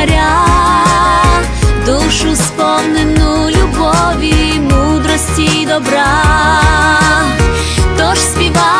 Ковзаря, душу сповнену любові, мудрості й добра. Тож співаймо,